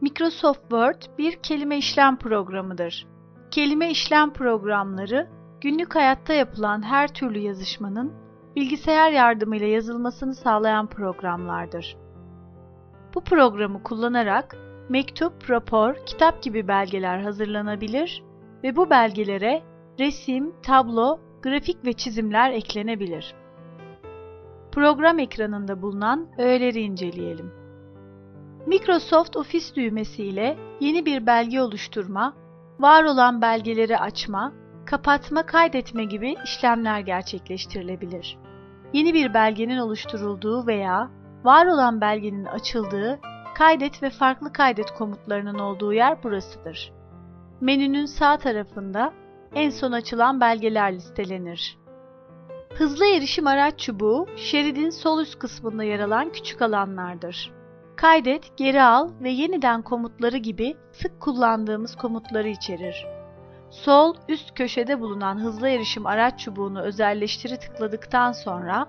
Microsoft Word bir kelime işlem programıdır. Kelime işlem programları, günlük hayatta yapılan her türlü yazışmanın bilgisayar yardımıyla yazılmasını sağlayan programlardır. Bu programı kullanarak mektup, rapor, kitap gibi belgeler hazırlanabilir ve bu belgelere resim, tablo, grafik ve çizimler eklenebilir. Program ekranında bulunan öğeleri inceleyelim. Microsoft Office düğmesi ile yeni bir belge oluşturma, var olan belgeleri açma, kapatma, kaydetme gibi işlemler gerçekleştirilebilir. Yeni bir belgenin oluşturulduğu veya var olan belgenin açıldığı, kaydet ve farklı kaydet komutlarının olduğu yer burasıdır. Menünün sağ tarafında en son açılan belgeler listelenir. Hızlı erişim araç çubuğu, şeridin sol üst kısmında yer alan küçük alanlardır. Kaydet, geri al ve yeniden komutları gibi sık kullandığımız komutları içerir. Sol üst köşede bulunan hızlı erişim araç çubuğunu özelleştiri tıkladıktan sonra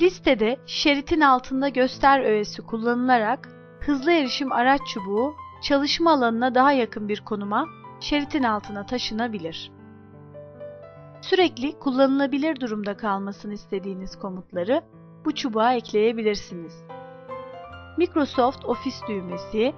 listede şeritin altında göster öğesi kullanılarak hızlı erişim araç çubuğu çalışma alanına daha yakın bir konuma şeritin altına taşınabilir. Sürekli kullanılabilir durumda kalmasını istediğiniz komutları bu çubuğa ekleyebilirsiniz. Microsoft Office düğmesi,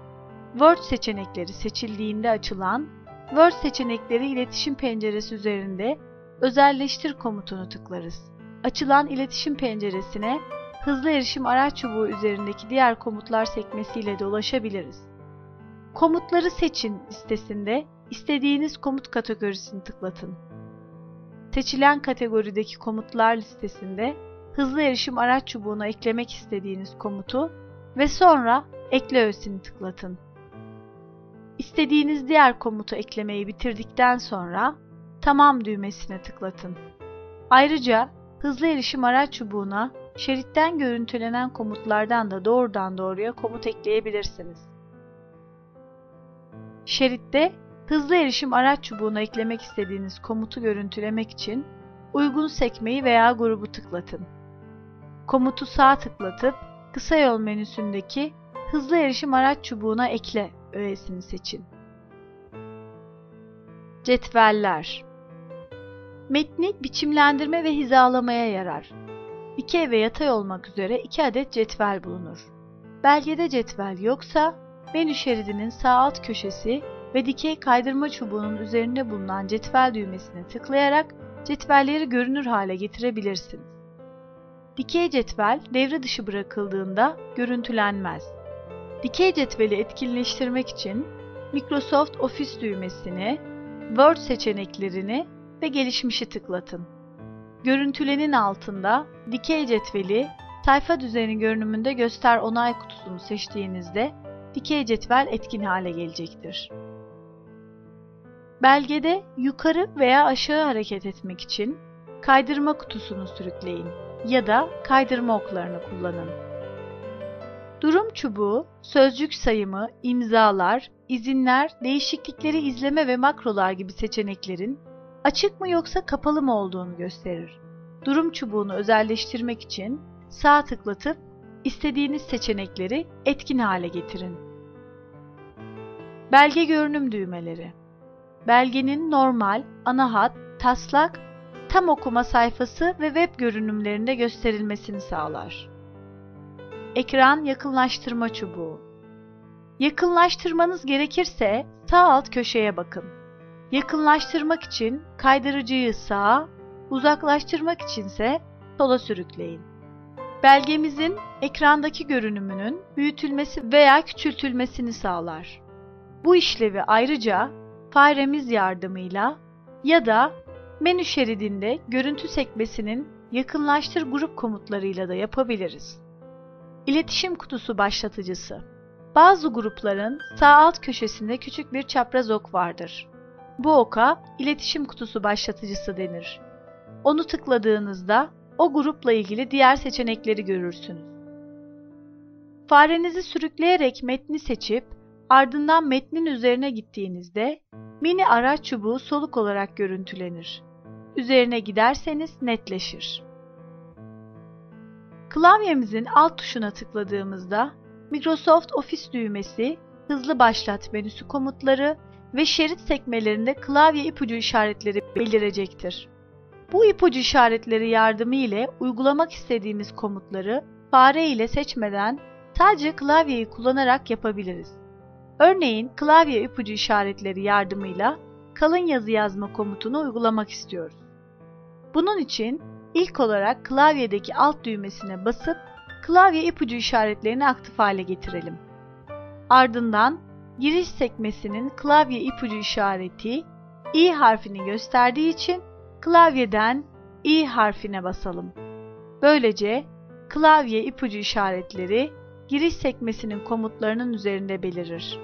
Word seçenekleri seçildiğinde açılan Word seçenekleri iletişim penceresi üzerinde özelleştir komutunu tıklarız. Açılan iletişim penceresine hızlı erişim araç çubuğu üzerindeki diğer komutlar sekmesiyle de ulaşabiliriz. Komutları seçin listesinde istediğiniz komut kategorisini tıklatın. Seçilen kategorideki komutlar listesinde hızlı erişim araç çubuğuna eklemek istediğiniz komutu ve sonra ekle öğesini tıklatın. İstediğiniz diğer komutu eklemeyi bitirdikten sonra tamam düğmesine tıklatın. Ayrıca hızlı erişim araç çubuğuna şeritten görüntülenen komutlardan da doğrudan doğruya komut ekleyebilirsiniz. Şeritte hızlı erişim araç çubuğuna eklemek istediğiniz komutu görüntülemek için uygun sekmeyi veya grubu tıklatın. Komutu sağ tıklatıp kısa yol menüsündeki hızlı erişim araç çubuğuna ekle öğesini seçin. Cetveller Metni biçimlendirme ve hizalamaya yarar. Dikey ve yatay olmak üzere iki adet cetvel bulunur. Belgede cetvel yoksa menü şeridinin sağ alt köşesi ve dikey kaydırma çubuğunun üzerinde bulunan cetvel düğmesine tıklayarak cetvelleri görünür hale getirebilirsiniz. Dikey cetvel devre dışı bırakıldığında görüntülenmez. Dikey cetveli etkinleştirmek için Microsoft Office düğmesini, Word seçeneklerini ve gelişmişi tıklatın. Görüntülenin altında dikey cetveli sayfa düzeni görünümünde göster onay kutusunu seçtiğinizde dikey cetvel etkin hale gelecektir. Belgede yukarı veya aşağı hareket etmek için kaydırma kutusunu sürükleyin ya da kaydırma oklarını kullanın. Durum çubuğu, sözcük sayımı, imzalar, izinler, değişiklikleri izleme ve makrolar gibi seçeneklerin açık mı yoksa kapalı mı olduğunu gösterir. Durum çubuğunu özelleştirmek için sağ tıklatıp istediğiniz seçenekleri etkin hale getirin. Belge görünüm düğmeleri Belgenin normal, ana hat, taslak, tam okuma sayfası ve web görünümlerinde gösterilmesini sağlar. Ekran yakınlaştırma çubuğu Yakınlaştırmanız gerekirse sağ alt köşeye bakın. Yakınlaştırmak için kaydırıcıyı sağa, uzaklaştırmak içinse sola sürükleyin. Belgemizin ekrandaki görünümünün büyütülmesi veya küçültülmesini sağlar. Bu işlevi ayrıca faremiz yardımıyla ya da menü şeridinde görüntü sekmesinin yakınlaştır grup komutlarıyla da yapabiliriz. İletişim kutusu başlatıcısı Bazı grupların sağ alt köşesinde küçük bir çapraz ok vardır. Bu oka iletişim kutusu başlatıcısı denir. Onu tıkladığınızda o grupla ilgili diğer seçenekleri görürsünüz. Farenizi sürükleyerek metni seçip ardından metnin üzerine gittiğinizde mini araç çubuğu soluk olarak görüntülenir. Üzerine giderseniz netleşir. Klavyemizin alt tuşuna tıkladığımızda Microsoft Office düğmesi hızlı başlat menüsü komutları ve şerit sekmelerinde klavye ipucu işaretleri belirecektir. Bu ipucu işaretleri yardımı ile uygulamak istediğimiz komutları fare ile seçmeden sadece klavyeyi kullanarak yapabiliriz. Örneğin klavye ipucu işaretleri yardımıyla kalın yazı yazma komutunu uygulamak istiyoruz. Bunun için ilk olarak klavyedeki alt düğmesine basıp klavye ipucu işaretlerini aktif hale getirelim. Ardından giriş sekmesinin klavye ipucu işareti i harfini gösterdiği için klavyeden i harfine basalım. Böylece klavye ipucu işaretleri giriş sekmesinin komutlarının üzerinde belirir.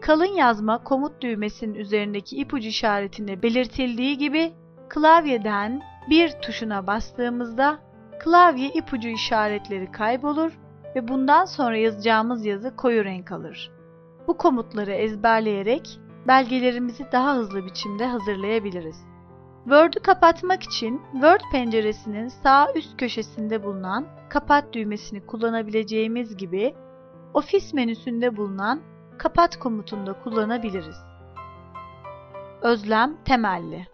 Kalın yazma komut düğmesinin üzerindeki ipucu işaretinde belirtildiği gibi klavyeden bir tuşuna bastığımızda klavye ipucu işaretleri kaybolur ve bundan sonra yazacağımız yazı koyu renk alır. Bu komutları ezberleyerek belgelerimizi daha hızlı biçimde hazırlayabiliriz. Word'u kapatmak için Word penceresinin sağ üst köşesinde bulunan Kapat düğmesini kullanabileceğimiz gibi Ofis menüsünde bulunan Kapat komutunu da kullanabiliriz. Özlem temelli